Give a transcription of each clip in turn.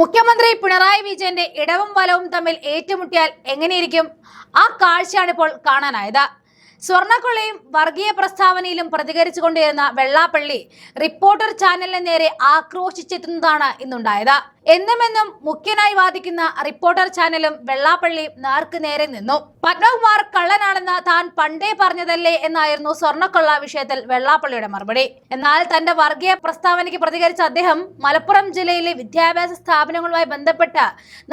മുഖ്യമന്ത്രി പിണറായി വിജയന്റെ ഇടവും വലവും തമ്മിൽ ഏറ്റുമുട്ടിയാൽ എങ്ങനെയിരിക്കും? ആ കാഴ്ചയാണ് ഇപ്പോൾ കാണാനായത്. സ്വർണക്കൊള്ളയും വർഗീയ പ്രസ്താവനയിലും പ്രതികരിച്ചുകൊണ്ടിരുന്ന വെള്ളാപ്പള്ളി റിപ്പോർട്ടർ ചാനലിന് നേരെ ആക്രോശിച്ചെത്തുന്നതാണ് ഇന്നുണ്ടായത്. എന്നുമെന്നും മുഖ്യനായി വാദിക്കുന്ന റിപ്പോർട്ടർ ചാനലും വെള്ളാപ്പള്ളി നേർക്ക് നേരെ നിന്നു. പത്മകുമാർ കള്ളനാണെന്ന് താൻ പണ്ടേ പറഞ്ഞതല്ലേ എന്നായിരുന്നു സ്വർണക്കൊള്ള വിഷയത്തിൽ വെള്ളാപ്പള്ളിയുടെ മറുപടി. എന്നാൽ തന്റെ വർഗീയ പ്രസ്താവനയ്ക്ക് പ്രതികരിച്ച അദ്ദേഹം മലപ്പുറം ജില്ലയിലെ വിദ്യാഭ്യാസ സ്ഥാപനങ്ങളുമായി ബന്ധപ്പെട്ട്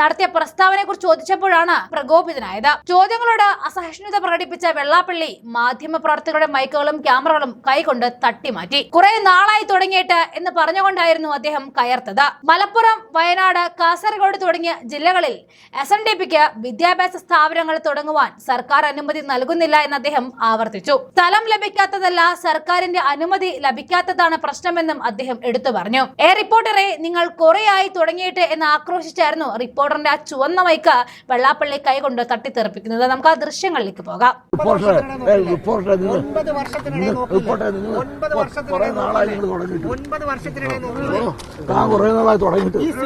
നടത്തിയ പ്രസ്താവനയെ കുറിച്ച് ചോദിച്ചപ്പോഴാണ് പ്രകോപിതനായത്. ചോദ്യങ്ങളോട് അസഹിഷ്ണുത പ്രകടിപ്പിച്ച വെള്ളാപ്പള്ളി മാധ്യമ പ്രവർത്തകരുടെ മൈക്കുകളും ക്യാമറകളും കൈകൊണ്ട് തട്ടിമാറ്റി. കുറെ നാളായി തുടങ്ങിയിട്ട് എന്ന് പറഞ്ഞുകൊണ്ടായിരുന്നു അദ്ദേഹം കയർത്തത്. മലപ്പുറം വയനാട് കാസർഗോഡ് തുടങ്ങിയ ജില്ലകളിൽ എസ് എൻ ഡി പിക്ക് വിദ്യാഭ്യാസ സ്ഥാപനങ്ങൾ തുടങ്ങുവാൻ സർക്കാർ അനുമതി നൽകുന്നില്ല എന്ന് അദ്ദേഹം ആവർത്തിച്ചു. സ്ഥലം ലഭിക്കാത്തതല്ല സർക്കാരിന്റെ അനുമതി ലഭിക്കാത്തതാണ് പ്രശ്നമെന്നും അദ്ദേഹം എടുത്തു പറഞ്ഞു. എ റിപ്പോർട്ടറെ നിങ്ങൾ കുറെയായി തുടങ്ങിയിട്ട് എന്ന് ആക്രോശിച്ചായിരുന്നു റിപ്പോർട്ടറിന്റെ ആ ചുവന്ന മൈക്ക് വെള്ളാപ്പള്ളി കൈകൊണ്ട് തട്ടിത്തെറിപ്പിക്കുന്നത്. നമുക്ക് ആ ദൃശ്യങ്ങളിലേക്ക് പോകാം. ഒൻപത് വർഷത്തിനിടെ? തുടങ്ങിയിട്ട്.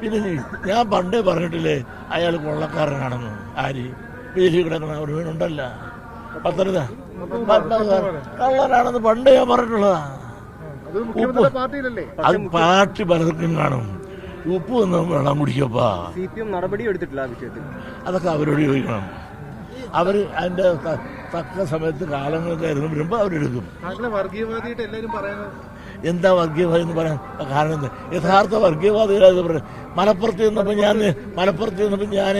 പിന്നെ ഞാൻ പണ്ടേ പറഞ്ഞിട്ടില്ലേ അയാൾ കൊള്ളക്കാരനാണെന്ന്. ആര്? പേരി കിടക്കണ ഒരു വീണുണ്ടല്ല. പത്തനംതിട്ട. കള്ളനാണെന്ന് പണ്ടേ ഞാൻ പറഞ്ഞിട്ടുള്ളതാ. അത് പാർട്ടി പലർക്കും കാണും. ഉപ്പ് ഒന്ന് വെള്ളം കുടിക്കപ്പാ സി പി എം നടപടി എടുത്തിട്ടില്ല ആ വിഷയത്തിൽ. അതൊക്കെ അവരോട് ചോദിക്കണം. അവർ അതിന്റെ തക്ക സമയത്ത് കാലങ്ങൾ കയറുന്ന വരുമ്പോൾ അവരെടുക്കും വർഗീയവാദിയായിട്ട് എല്ലാവരും പറയുന്നത് എന്താ വർഗീയവാദി എന്ന് പറയാൻ കാരണം എന്താ? യഥാർത്ഥ വർഗീയവാദികളായത് പറയാം മലപ്പുറത്ത് ചെന്നപ്പോൾ ഞാൻ മലപ്പുറത്ത് ചെന്നപ്പോൾ ഞാൻ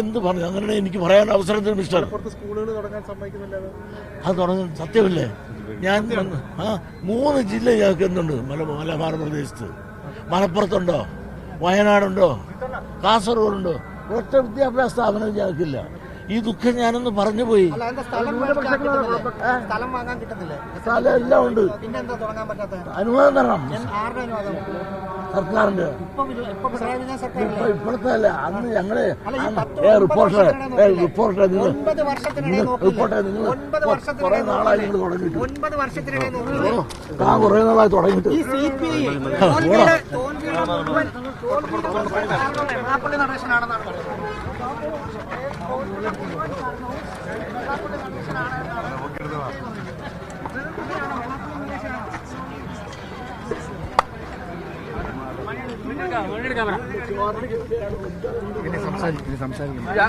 എന്ത് പറഞ്ഞു? അങ്ങനെ എനിക്ക് പറയാൻ അവസരം മിസ്റ്റർ സ്കൂളുകൾ തുടങ്ങാൻ സമ്മതിക്കുന്നില്ല അത്. തുടങ്ങി സത്യമല്ലേ? ഞാൻ ആ മൂന്ന് ജില്ല ഞങ്ങൾക്ക് എന്തുണ്ട്? മല മലബാർ പ്രദേശത്ത് മലപ്പുറത്തുണ്ടോ? വയനാടുണ്ടോ? കാസർഗോഡുണ്ടോ? ഒറ്റ വിദ്യാഭ്യാസ സ്ഥാപനം ഞങ്ങൾക്കില്ല. ഈ ദുഃഖം ഞാനൊന്ന് പറഞ്ഞു പോയി സ്ഥലം എല്ലാം ഉണ്ട്. അനുവാദം തരണം. സർക്കാരിന്റെ. ഇപ്പൊ ഇത് ഇപ്പൊ സർക്കാർ ഇപ്പൊ ഇപ്പോഴത്തെ അല്ല അന്ന് ഞങ്ങൾ ഏ റിപ്പോർട്ടറെ ഏ? റിപ്പോർട്ടറെ നിങ്ങൾ? റിപ്പോർട്ടറെ നിങ്ങൾ കുറെ നാളായി നിങ്ങൾ? തുടങ്ങിയിട്ട്? താൻ കുറെ നാളായി തുടങ്ങിയിട്ട്. ഈ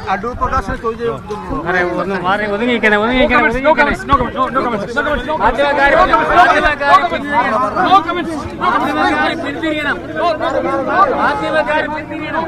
അടൂർ പ്രകാശിനെ ഒതുങ്ങിയിരിക്കണേ ഒതുങ്ങിയിരിക്കണേ മാധ്യമക്കാര് മാധ്യമക്കാര് പിന്തിരിയണം മാധ്യമക്കാര് പിന്തിരിയണം